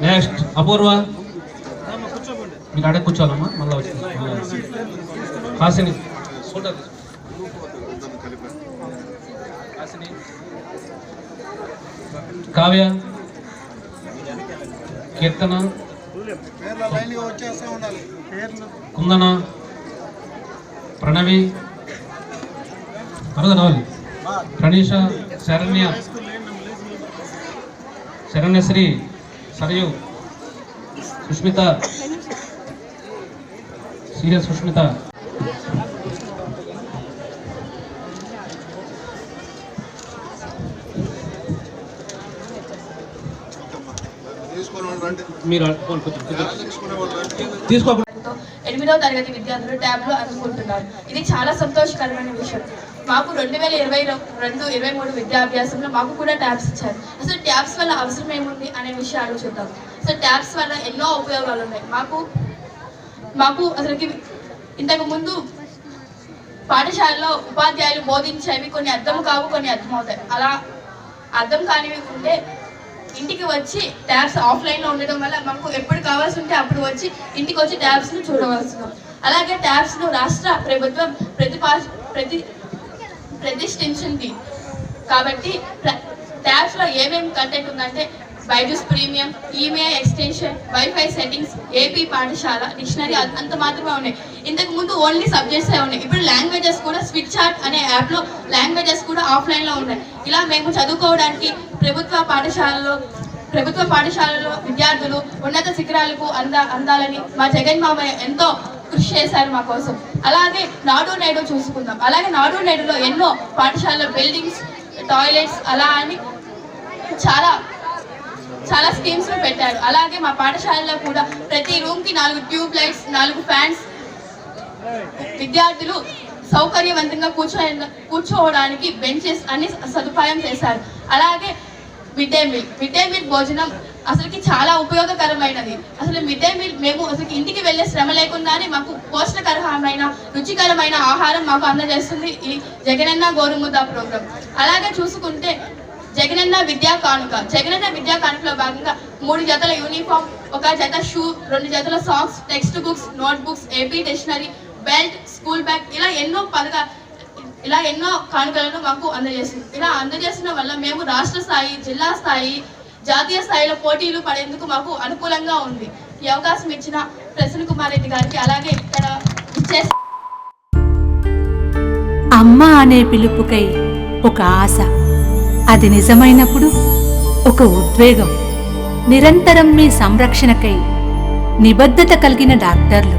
Next అపూర్వ. మీరు అడగ కూర్చోవాలమ్మా మళ్ళీ వచ్చింది హాసిని. కావ్య. కీర్తన. కుందన. ప్రణవి. త్వరగా రావాలి. ప్రణీష శరణ్య. శరణ్యశ్రీ. సరయు సుష్మిత సిఎస్ సుష్మిత తీసుకొని రండి మీరు అడుక్కోండి, కొంచెం కొంచెం. తీసుకునే వాళ్ళు రండి తీసుకో తో ఎనిమిదవ తరగతి విద్యార్థులు ట్యాబ్లు అందుకుంటున్నారు ఇది చాలా సంతోషకరమైన విషయం మాకు రెండు వేల ఇరవై రెండు ఇరవై మూడు విద్యాభ్యాసంలో మాకు కూడా ట్యాబ్స్ ఇచ్చారు. అసలు ట్యాబ్స్ వల్ల అవసరం ఏముంది అనే విషయాలు చూద్దాం అసలు ట్యాబ్స్ వల్ల ఎన్నో ఉపయోగాలు ఉన్నాయి. మాకు మాకు అసలుకి ఇంతకు ముందు పాఠశాలలో ఉపాధ్యాయులు బోధించేవి కొన్ని అర్థం కావు కొన్ని అర్థమవుతాయి అలా అర్థం కానివి ఉంటే ఇంటికి వచ్చి ట్యాబ్స్ ఆఫ్లైన్లో ఉండడం వల్ల మనకు ఎప్పుడు కావాల్సి ఉంటే అప్పుడు వచ్చి ఇంటికి వచ్చి ట్యాబ్స్ను చూడవలసిన అలాగే ట్యాబ్స్ను రాష్ట్ర ప్రభుత్వం ప్రతిపా ప్రతి ప్రతిష్ఠించింది కాబట్టి ప్ర- ట్యాబ్స్లో ఏమేమి కంటెంట్ ఉందంటే Byju's premium email extension wifi settings AP Pathashala dictionary అంత మాత్రమే ఉన్నాయి. ఇంతకు ముందు ఓన్లీ సబ్జెక్ట్స్ ఉన్నాయి. ఇప్పుడు లాంగ్వేజెస్ కూడా స్విచ్ చార్ట్ అనే యాప్లో లాంగ్వేజెస్ కూడా ఆఫ్లైన్లో ఉన్నాయి. ఇలా మేము చదువుకోవడానికి ప్రభుత్వ పాఠశాలలో ప్రభుత్వ పాఠశాలలో విద్యార్థులు ఉన్నత శిఖరాలకు అంద అందాలని మా జగన్ మామయ్య ఎంతో కృషి చేశారు మా కోసం. అలాగే నాడు నేడు చూసుకుందాం. అలాగే నాడు నేడులో ఎన్నో పాఠశాల బిల్డింగ్స్ టాయిలెట్స్ అలా అని చాలా చాలా స్కీమ్స్ పెట్టారు. అలాగే మా పాఠశాలలో కూడా ప్రతి రూమ్కి నాలుగు ట్యూబ్ లైట్స్ నాలుగు ఫ్యాన్స్ విద్యార్థులు సౌకర్యవంతంగా కూర్చో కూర్చోవడానికి బెంచెస్ అన్ని సదుపాయం చేశారు. అలాగే mid day meal mid day meal భోజనం అసలుకి చాలా ఉపయోగకరమైనది. అసలు మిడ్ డే మీల్ మేము అసలు ఇంటికి వెళ్ళే శ్రమ లేకుండానే మాకు పోషణకరమైన రుచికరమైన ఆహారం మాకు అందజేస్తుంది ఈ జగనన్న గోరుముద్ద ప్రోగ్రాం. అలాగే చూసుకుంటే జగనన్న విద్యా కానుక. జగనన్న విద్యా కానుకలో భాగంగా మూడు జతల యూనిఫామ్ ఒక జత షూ రెండు జతల socks text books note books AP dictionary belt school bag ఇలా ఎన్నో పథకాలు ఇలా ఎన్నో కానుకలను మాకు అందజేసింది. ఇలా అందజేసిన వల్ల మేము రాష్ట్ర స్థాయి జిల్లా స్థాయి జాతీయ స్థాయిలో పోటీలు పడేందుకు మాకు అనుకూలంగా ఉంది. ఈ అవకాశం ఇచ్చిన ప్రసన్న కుమార్ రెడ్డి గారికి అలాగే ఇక్కడ ఇచ్చేసి అమ్మ అనే పిలుపుకై ఒక ఆశ. అది నిజమైనప్పుడు ఒక ఉద్వేగం. నిరంతరం మీ సంరక్షణకై నిబద్ధత కలిగిన డాక్టర్లు.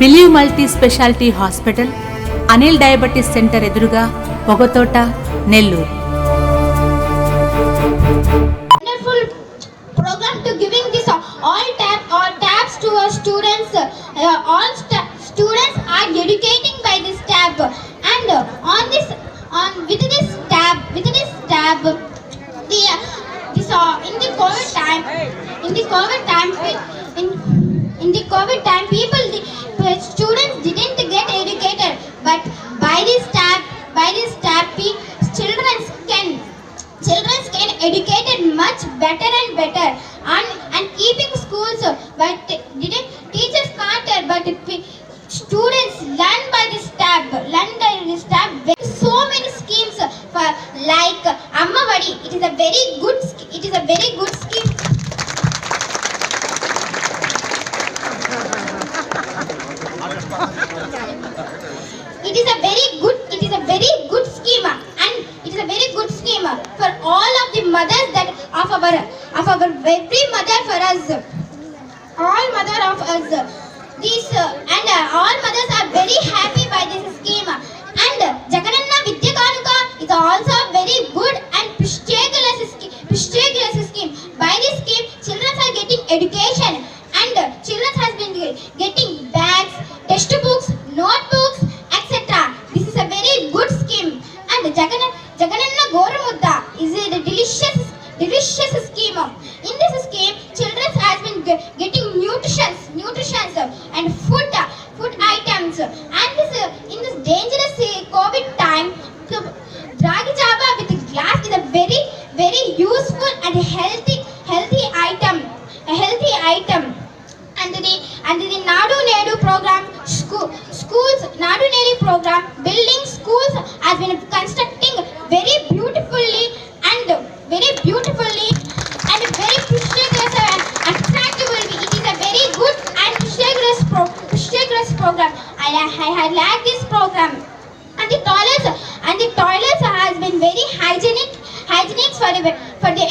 Believe multi specialty hospital Anil diabetes centre ఎదురుగా Pogathota Nellore Uh, all. Very good scheme it is a very good it is a very good scheme and it is a very good scheme for all of the mothers that of our of our every mother for us. All mother of us. Uh, and all mothers are very happy by this textbooks, notebooks, etc. This is a very good scheme. And Jagan Jagananna Goramudda is a delicious delicious scheme. In this scheme, children has been getting nutrition, nutrition and food food items. And this in this dangerous uh, COVID time, Ragi Java with glass is a very very useful and healthy healthy item. A healthy item and the and the Nadu Nedu program schools Nadu Nedu program building schools has been constructing very beautifully and very beautifully and very prestigious and attractive. It is a very good and prestigious pro, prestigious program. I, I, I like this program. And the toilets and the toilets has been very hygienic hygienic for the for the